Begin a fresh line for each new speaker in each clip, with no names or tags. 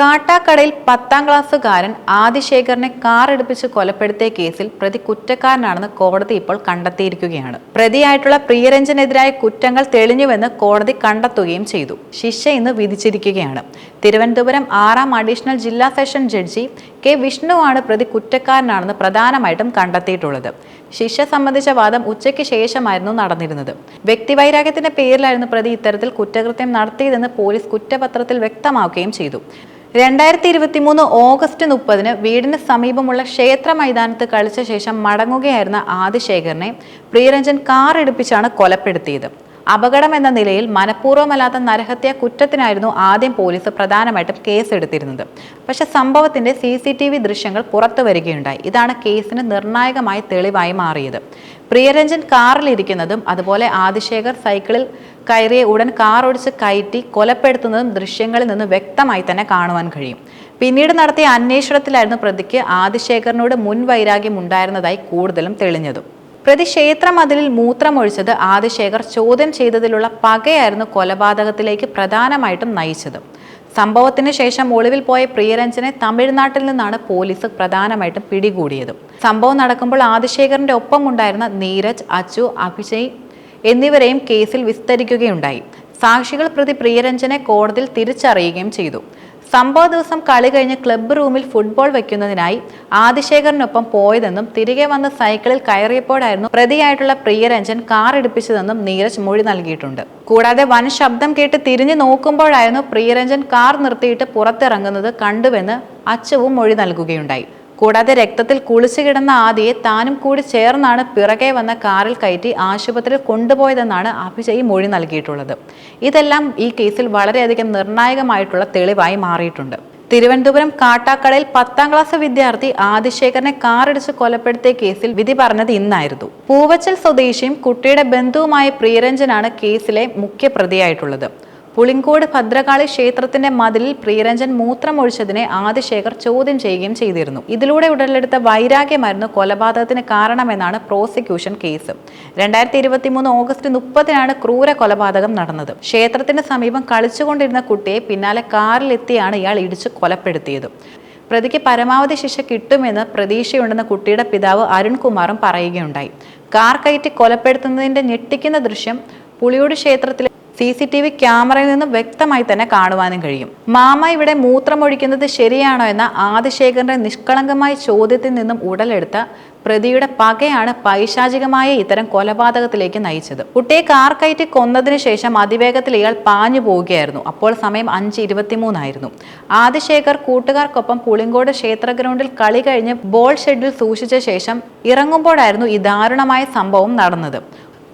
കാട്ടാക്കടയിൽ പത്താം ക്ലാസ്സുകാരൻ ആദിശേഖറിനെ കാർ എടുപ്പിച്ച് കൊലപ്പെടുത്തിയ കേസിൽ പ്രതി കുറ്റക്കാരനാണെന്ന് കോടതി ഇപ്പോൾ കണ്ടെത്തിയിരിക്കുകയാണ്. പ്രതിയായിട്ടുള്ള പ്രിയരഞ്ജനെതിരായ കുറ്റങ്ങൾ തെളിഞ്ഞുവെന്ന് കോടതി കണ്ടെത്തുകയും ചെയ്തു. ശിക്ഷ ഇന്ന് വിധിച്ചിരിക്കുകയാണ്. തിരുവനന്തപുരം ആറാം അഡീഷണൽ ജില്ലാ സെഷൻ ജഡ്ജി കെ വിഷ്ണുവാണ് പ്രതി കുറ്റക്കാരനാണെന്ന് പ്രധാനമായിട്ടും കണ്ടെത്തിയിട്ടുള്ളത്. ശിക്ഷ സംബന്ധിച്ച വാദം ഉച്ചയ്ക്ക് ശേഷമായിരുന്നു നടന്നിരുന്നത്. വ്യക്തിവൈരാഗ്യത്തിന്റെ പേരിലായിരുന്നു പ്രതി ഇത്തരത്തിൽ കുറ്റകൃത്യം നടത്തിയതെന്ന് പോലീസ് കുറ്റപത്രത്തിൽ വ്യക്തമാക്കുകയും ചെയ്തു. രണ്ടായിരത്തി ഇരുപത്തി മൂന്ന് ഓഗസ്റ്റ് മുപ്പതിന് വീടിന് സമീപമുള്ള ക്ഷേത്ര മൈതാനത്ത് കളിച്ച ശേഷം മടങ്ങുകയായിരുന്ന ആദിശേഖരനെ പ്രിയരഞ്ജൻ കാർ എടുപ്പിച്ചാണ് കൊലപ്പെടുത്തിയത്. അപകടം എന്ന നിലയിൽ മനഃപൂർവമല്ലാത്ത നരഹത്യ കുറ്റത്തിനായിരുന്നു ആദ്യം പോലീസ് പ്രധാനമായിട്ടും കേസെടുത്തിരുന്നത്. പക്ഷെ സംഭവത്തിന്റെ സി സി ടി വി ദൃശ്യങ്ങൾ പുറത്തു വരികയുണ്ടായി. ഇതാണ് കേസിന് നിർണായകമായി തെളിവായി മാറിയത്. പ്രിയരഞ്ജൻ കാറിലിരിക്കുന്നതും അതുപോലെ ആദിശേഖർ സൈക്കിളിൽ കയറിയ ഉടൻ കാർ ഓടിച്ച് കയറ്റി കൊലപ്പെടുത്തുന്നതും ദൃശ്യങ്ങളിൽ നിന്ന് വ്യക്തമായി തന്നെ കാണുവാൻ കഴിയും. പിന്നീട് നടത്തിയ അന്വേഷണത്തിലായിരുന്നു പ്രതിക്ക് ആദിശേഖറിനോട് മുൻ വൈരാഗ്യം ഉണ്ടായിരുന്നതായി കൂടുതലും തെളിഞ്ഞതും. പ്രതി ക്ഷേത്ര മതിലിൽ മൂത്രമൊഴിച്ചത് ആദിശേഖർ ചോദ്യം ചെയ്തതിലുള്ള പകയായിരുന്നു കൊലപാതകത്തിലേക്ക് പ്രധാനമായിട്ടും നയിച്ചത്. സംഭവത്തിന് ശേഷം ഒളിവിൽ പോയ പ്രിയരഞ്ജനെ തമിഴ്നാട്ടിൽ നിന്നാണ് പോലീസ് പ്രധാനമായിട്ടും പിടികൂടിയത്. സംഭവം നടക്കുമ്പോൾ ആദിശേഖറിന്റെ ഒപ്പം ഉണ്ടായിരുന്ന നീരജ് അച്ചു അഭിജയ് എന്നിവരെയും കേസിൽ വിസ്തരിക്കുകയുണ്ടായി. സാക്ഷികൾ പ്രതി പ്രിയരഞ്ജനെ കോടതിയിൽ തിരിച്ചറിയുകയും ചെയ്തു. സംഭവ ദിവസം കളി കഴിഞ്ഞ് ക്ലബ്ബ് റൂമിൽ ഫുട്ബോൾ വെക്കുന്നതിനായി ആദിശേഖറിനൊപ്പം പോയതെന്നും തിരികെ വന്ന് സൈക്കിളിൽ കയറിയപ്പോഴായിരുന്നു പ്രതിയായിട്ടുള്ള പ്രിയരഞ്ജൻ കാർ എടുപ്പിച്ചതെന്നും നീരജ് മൊഴി നൽകിയിട്ടുണ്ട്. കൂടാതെ വൻ ശബ്ദം കേട്ട് തിരിഞ്ഞു നോക്കുമ്പോഴായിരുന്നു പ്രിയരഞ്ജൻ കാർ നിർത്തിയിട്ട് പുറത്തിറങ്ങുന്നത് കണ്ടുവെന്ന് അച്ചവും മൊഴി നൽകുകയുണ്ടായി. കൂടാതെ രക്തത്തിൽ കുളിച്ചു കിടന്ന ആദിയെ താനും കൂടി ചേർന്നാണ് പിറകെ വന്ന കാറിൽ കയറ്റി ആശുപത്രിയിൽ കൊണ്ടുപോയതെന്നാണ് അഭിജയ് മൊഴി നൽകിയിട്ടുള്ളത്. ഇതെല്ലാം ഈ കേസിൽ വളരെയധികം നിർണായകമായിട്ടുള്ള തെളിവായി മാറിയിട്ടുണ്ട്. തിരുവനന്തപുരം കാട്ടാക്കടയിൽ പത്താം ക്ലാസ് വിദ്യാർത്ഥി ആദിശേഖരനെ കാറിടിച്ച് കൊലപ്പെടുത്തിയ കേസിൽ വിധി പറഞ്ഞത് ഇന്നായിരുന്നു. പൂവച്ചൽ സ്വദേശിയും കുട്ടിയുടെ ബന്ധുവുമായ പ്രിയരഞ്ജനാണ് കേസിലെ മുഖ്യ പ്രതിയായിട്ടുള്ളത് പുളിങ്കോട് ഭദ്രകാളി ക്ഷേത്രത്തിന്റെ മതിലിൽ പ്രിയരഞ്ജൻ മൂത്രമൊഴിച്ചതിനെ ആദിശേഖർ ചോദ്യം ചെയ്യുകയും ചെയ്തിരുന്നു. ഇതിലൂടെ ഉടലെടുത്ത വൈരാഗ്യമായിരുന്നു കൊലപാതകത്തിന് കാരണമെന്നാണ് പ്രോസിക്യൂഷൻ കേസ്. രണ്ടായിരത്തി ഇരുപത്തി മൂന്ന് ഓഗസ്റ്റ് മുപ്പതിനാണ് ക്രൂര കൊലപാതകം നടന്നത്. ക്ഷേത്രത്തിന് സമീപം കളിച്ചുകൊണ്ടിരുന്ന കുട്ടിയെ പിന്നാലെ കാറിലെത്തിയാണ് ഇയാൾ ഇടിച്ച് കൊലപ്പെടുത്തിയത്. പ്രതിക്ക് പരമാവധി ശിക്ഷ കിട്ടുമെന്ന് പ്രതീക്ഷയുണ്ടെന്ന് കുട്ടിയുടെ പിതാവ് അരുൺകുമാറും പറയുകയുണ്ടായി. കാർ കയറ്റി കൊലപ്പെടുത്തുന്നതിന്റെ ഞെട്ടിക്കുന്ന ദൃശ്യം പുളിയോട് ക്ഷേത്രത്തിലെ സി സി ടി വി ക്യാമറയിൽ നിന്ന് വ്യക്തമായി തന്നെ കാണുവാനും കഴിയും. മാമ ഇവിടെ മൂത്രമൊഴിക്കുന്നത് ശരിയാണോ എന്ന ആദിശേഖരന്റെ നിഷ്കളങ്കമായ ചോദ്യത്തിൽ നിന്നും ഉടലെടുത്ത പ്രതിയുടെ പകയാണ് പൈശാചികമായ ഇത്തരം കൊലപാതകത്തിലേക്ക് നയിച്ചത്. കുട്ടിയെ കാർ കയറ്റി കൊന്നതിന് ശേഷം അതിവേഗത്തിൽ ഇയാൾ പാഞ്ഞു പോവുകയായിരുന്നു. അപ്പോൾ സമയം അഞ്ച് ഇരുപത്തിമൂന്നായിരുന്നു ആദിശേഖർ കൂട്ടുകാർക്കൊപ്പം പുളിങ്കോട് ക്ഷേത്ര ഗ്രൗണ്ടിൽ കളി കഴിഞ്ഞ് ബോൾ ഷെഡിൽ സൂക്ഷിച്ച ശേഷം ഇറങ്ങുമ്പോഴായിരുന്നു ഈ ദാരുണമായ സംഭവം നടന്നത്.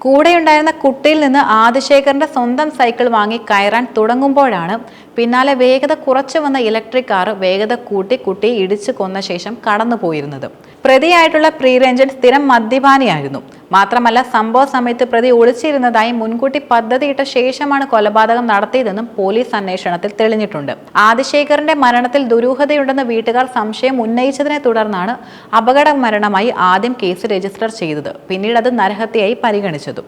കൂടെയുണ്ടായിരുന്ന കുട്ടിയിൽ നിന്ന് ആദിശേഖറിന്റെ സ്വന്തം സൈക്കിൾ വാങ്ങി കയറാൻ തുടങ്ങുമ്പോഴാണ് പിന്നാലെ വേഗത കുറച്ചു വന്ന ഇലക്ട്രിക് കാർ വേഗത കൂട്ടി കുട്ടി ഇടിച്ചു കൊന്ന ശേഷം കടന്നുപോയിരുന്നത്. പ്രതിയായിട്ടുള്ള പ്രീരഞ്ജൻ സ്ഥിരം മദ്യപാനിയായിരുന്നു. മാത്രമല്ല സംഭവ സമയത്ത് പ്രതി ഒളിച്ചിരുന്നതായി മുൻകൂട്ടി പദ്ധതിയിട്ട ശേഷമാണ് കൊലപാതകം നടത്തിയതെന്നും പോലീസ് അന്വേഷണത്തിൽ തെളിഞ്ഞിട്ടുണ്ട്. ആദിശേഖറിന്റെ മരണത്തിൽ ദുരൂഹതയുണ്ടെന്ന് വീട്ടുകാർ സംശയം ഉന്നയിച്ചതിനെ തുടർന്നാണ് അപകട മരണമായി ആദ്യം കേസ് രജിസ്റ്റർ ചെയ്തത്. പിന്നീട് അത് നരഹത്യയായി പരിഗണിച്ചതും.